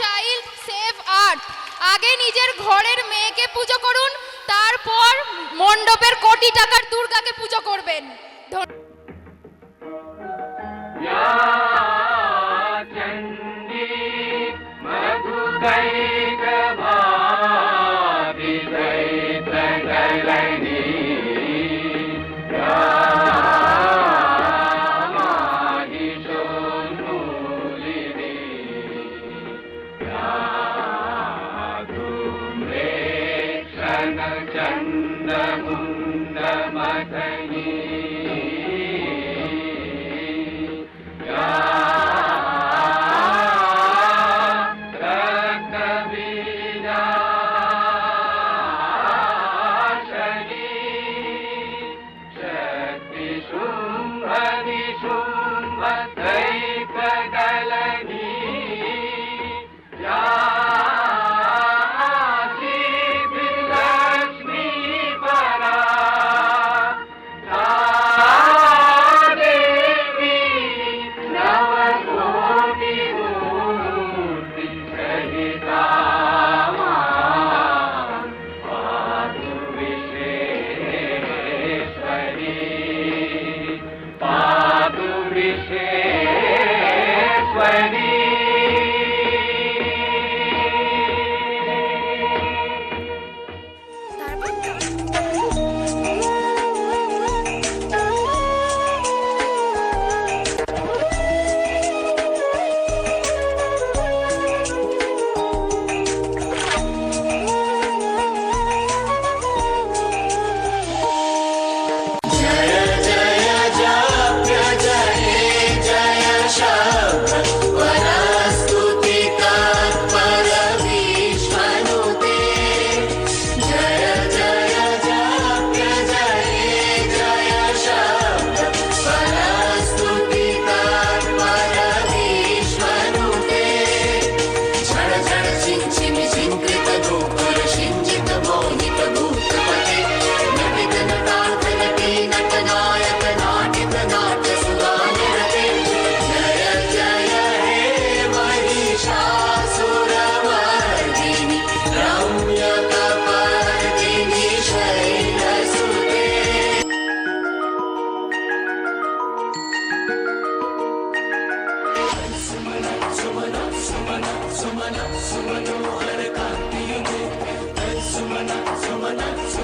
Child save earth আগে নিজের ঘরের মেয়েকে পুজো করুন, তারপর মণ্ডপের কোটি টাকার দুর্গাকে পুজো করবেন।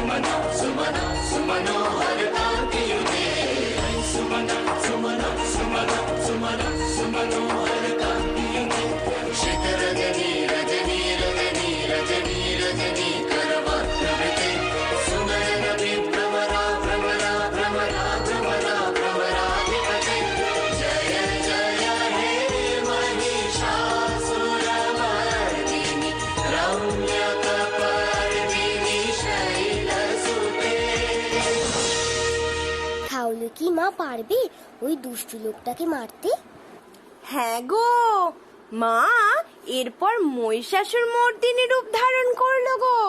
सुमनो सुमनो सुमनो हर कांति পারবে ওই দুষ্টু লোকটাকে মারতে হ্যাঁ গো মা এরপর মহিষাসুর মর্দিনী রূপ ধারণ করলো গো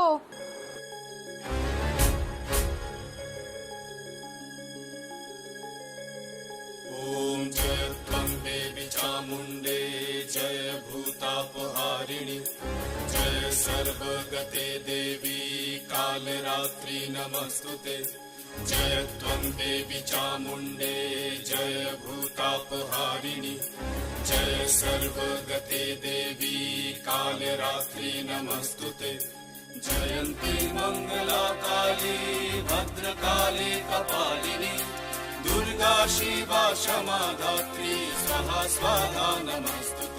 ॐ जय त्वं देवि चामुण्डे जय भूतापहारिणि जय सर्वगते देवी कालरात्रि नमस्तु ते जय त्वं देवि चामुण्डे जय भूतापहारिणि जय सर्वगते देवी कालरात्रि नमस्तु ते जयन्ती मङ्गला काली भद्रकाली कपालिनी। दुर्गा शिवा क्षमा धात्री स्वाहा नमस्तु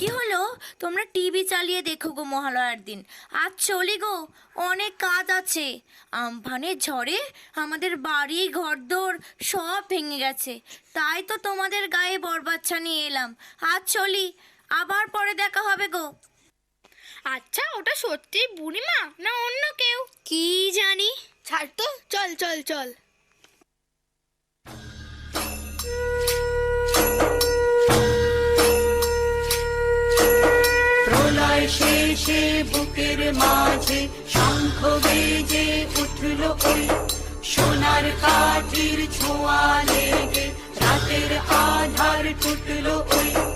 কি হলো? তোমরা টিভি চালিয়ে দেখো গো মহালয়ার দিন। আজ চলি গো অনেক কাজ আছে। আমফানের ঝড়ে আমাদের বাড়ি ঘরদোর সব ভেঙে গেছে। তাই তো তোমাদের গায়ে বরবাচ্ছা নিয়ে এলাম। আজ চলি আবার পরে দেখা হবে গো। আচ্ছা ওটা সত্যি বুড়িমা না অন্য কেউ? কি জানি? ছাড় তো চল চল চল। প্রলয় শেষে বুকের মাঝে শঙ্খ বেজে উঠল ওই। সোনার কাঠির ছোঁয়া লেগে রাতের আধার টুটল ওই।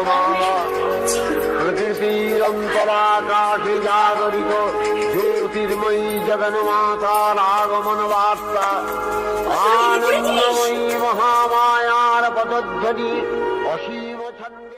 মেঘমালা প্রকৃতির অন্তরাকাশে জাগরিত জ্যোতির্ময়ী জগন্মাতার আগমন বার্তা আনন্দময়ী মহামায়ার পদধ্বনি। অসীম ছন্দে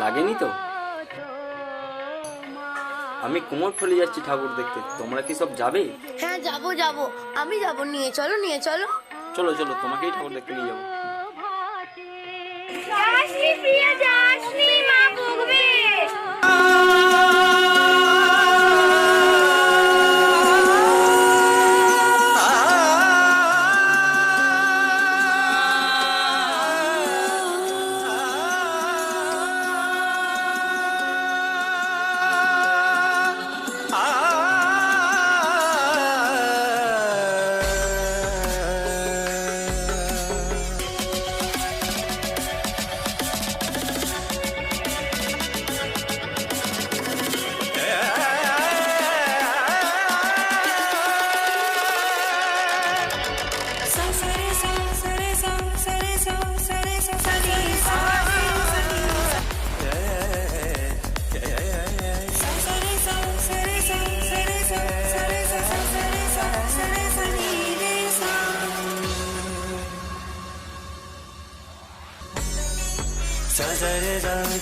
লাগেনি তো? আমি কোমর ফেলে যাচ্ছি ঠাকুর দেখতে। তোমরা কি সব যাবে? হ্যাঁ যাব যাব। আমি যাব নিয়ে চলো নিয়ে চলো। চলো চলো তোমাকেই ঠাকুর দেখতে নিয়ে যাব। যাসনি প্রিয়া যাসনি মা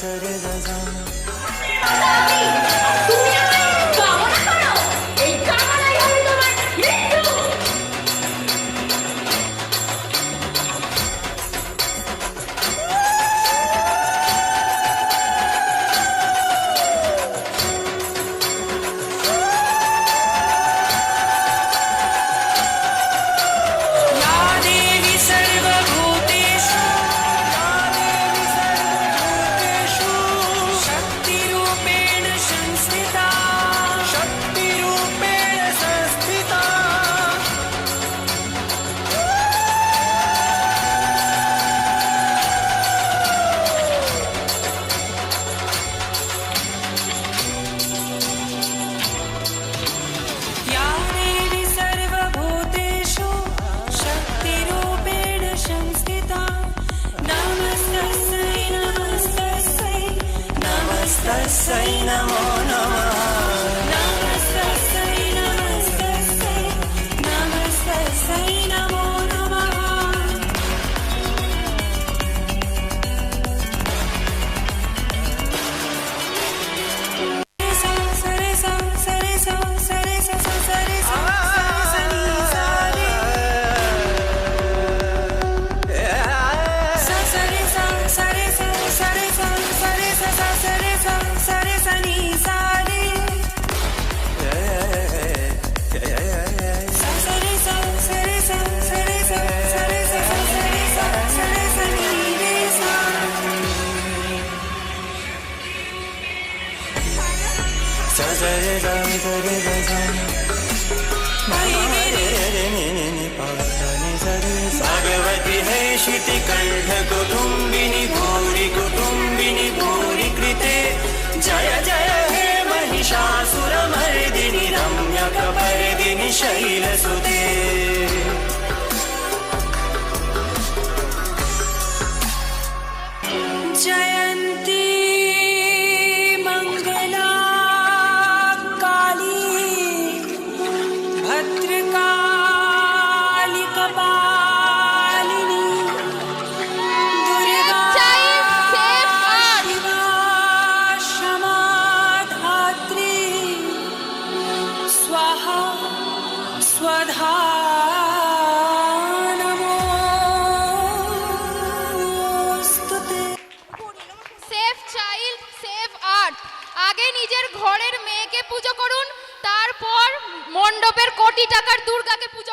그리던 상 भगवती है कंठ कुटुम्बिनी भूरि कुटुम्बिनी भूरि कृते। जय जय हे महिषासुरमर्दिनि रम्यकपर्दिनि शैलसुते। সেফ চাইল্ড সেভ আর্ট আগে নিজের ঘরের মেয়েকে পুজো করুন, তারপর মণ্ডপের কোটি টাকার দুর্গাকে পুজো